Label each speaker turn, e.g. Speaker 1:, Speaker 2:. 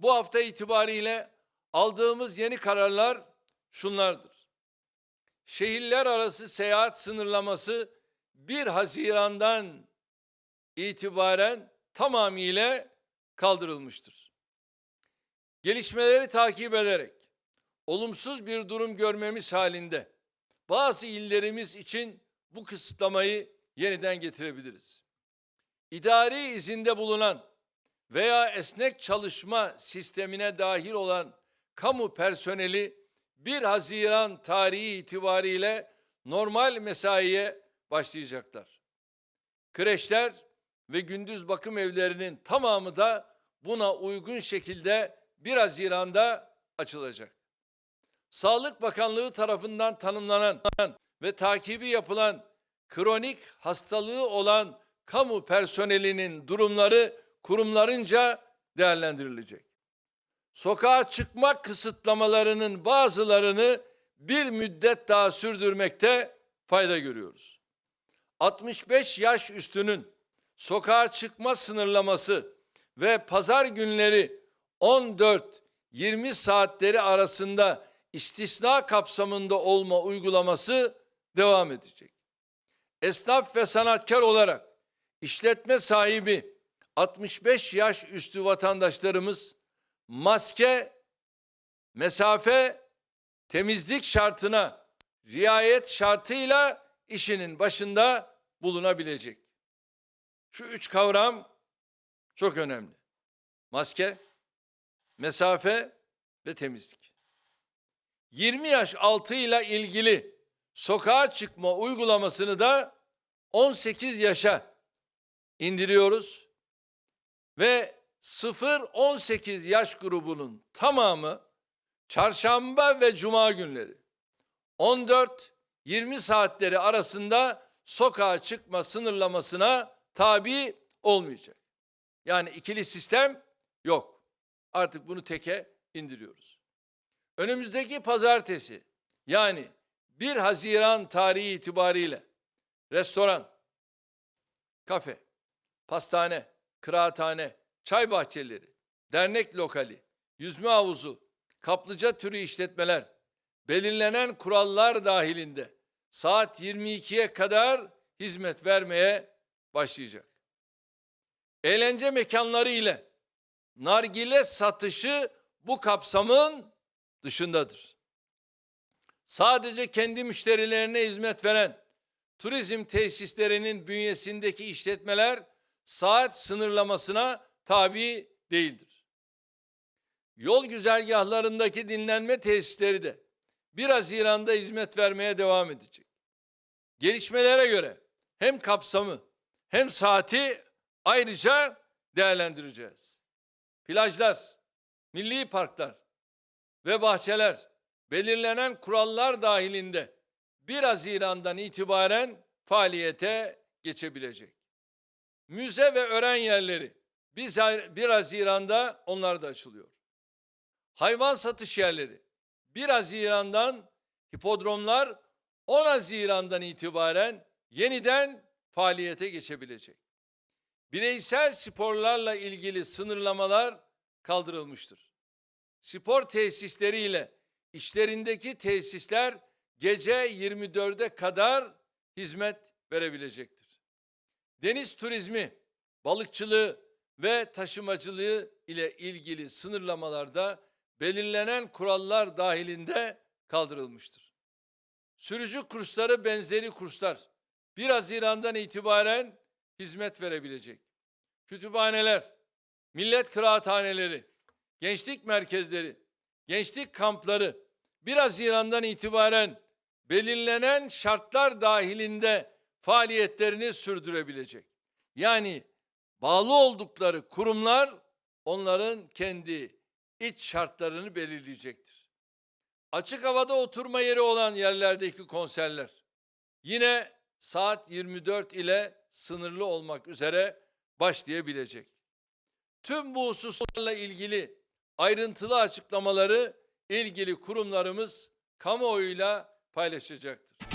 Speaker 1: Bu hafta itibariyle aldığımız yeni kararlar şunlardır. Şehirler arası seyahat sınırlaması 1 Haziran'dan itibaren tamamıyla kaldırılmıştır. Gelişmeleri takip ederek olumsuz bir durum görmemiz halinde bazı illerimiz için bu kısıtlamayı yeniden getirebiliriz. İdari izinde bulunan veya esnek çalışma sistemine dahil olan kamu personeli 1 Haziran tarihi itibariyle normal mesaiye başlayacaklar. Kreşler ve gündüz bakım evlerinin tamamı da buna uygun şekilde 1 Haziran'da açılacak. Sağlık Bakanlığı tarafından tanımlanan ve takibi yapılan kronik hastalığı olan kamu personelinin durumları kurumlarınca değerlendirilecek. Sokağa çıkma kısıtlamalarının bazılarını bir müddet daha sürdürmekte fayda görüyoruz. 65 yaş üstünün sokağa çıkma sınırlaması ve pazar günleri 14-20 saatleri arasında istisna kapsamında olma uygulaması devam edecek. Esnaf ve sanatkar olarak işletme sahibi 65 yaş üstü vatandaşlarımız maske, mesafe, temizlik şartına riayet şartıyla işinin başında bulunabilecek. Şu üç kavram çok önemli. Maske, mesafe ve temizlik. 20 yaş altıyla ilgili sokağa çıkma uygulamasını da 18 yaşa indiriyoruz ve 0-18 yaş grubunun tamamı çarşamba ve cuma günleri 14-20 saatleri arasında sokağa çıkma sınırlamasına tabi olmayacak. Yani ikili sistem yok. Artık bunu teke indiriyoruz. Önümüzdeki pazartesi yani 1 Haziran tarihi itibariyle restoran, kafe, pastane, kıraathane, çay bahçeleri, dernek lokali, yüzme havuzu, kaplıca türü işletmeler belirlenen kurallar dahilinde saat 22'ye kadar hizmet vermeye başlayacak. Eğlence mekanları ile nargile satışı bu kapsamın dışındadır. Sadece kendi müşterilerine hizmet veren turizm tesislerinin bünyesindeki işletmeler saat sınırlamasına tabi değildir. Yol güzergahlarındaki dinlenme tesisleri de 1 Haziran'da hizmet vermeye devam edecek. Gelişmelere göre hem kapsamı hem saati ayrıca değerlendireceğiz. Plajlar, milli parklar ve bahçeler belirlenen kurallar dahilinde 1 Haziran'dan itibaren faaliyete geçebilecek. Müze ve öğren yerleri 1 Haziran'da onlar da açılıyor. Hayvan satış yerleri 1 Haziran'dan hipodromlar 10 Haziran'dan itibaren yeniden faaliyete geçebilecek. Bireysel sporlarla ilgili sınırlamalar kaldırılmıştır. Spor tesisleriyle işlerindeki tesisler gece 24'e kadar hizmet verebilecektir. Deniz turizmi, balıkçılığı ve taşımacılığı ile ilgili sınırlamalarda belirlenen kurallar dahilinde kaldırılmıştır. Sürücü kursları benzeri kurslar 1 Haziran'dan itibaren hizmet verebilecek. Kütüphaneler, millet kıraathaneleri, gençlik merkezleri, gençlik kampları 1 Haziran'dan itibaren belirlenen şartlar dahilinde faaliyetlerini sürdürebilecek. Yani bağlı oldukları kurumlar onların kendi iç şartlarını belirleyecektir. Açık havada oturma yeri olan yerlerdeki konserler yine saat 24 ile sınırlı olmak üzere başlayabilecek. Tüm bu hususlarla ilgili ayrıntılı açıklamaları ilgili kurumlarımız kamuoyuyla paylaşacaktır.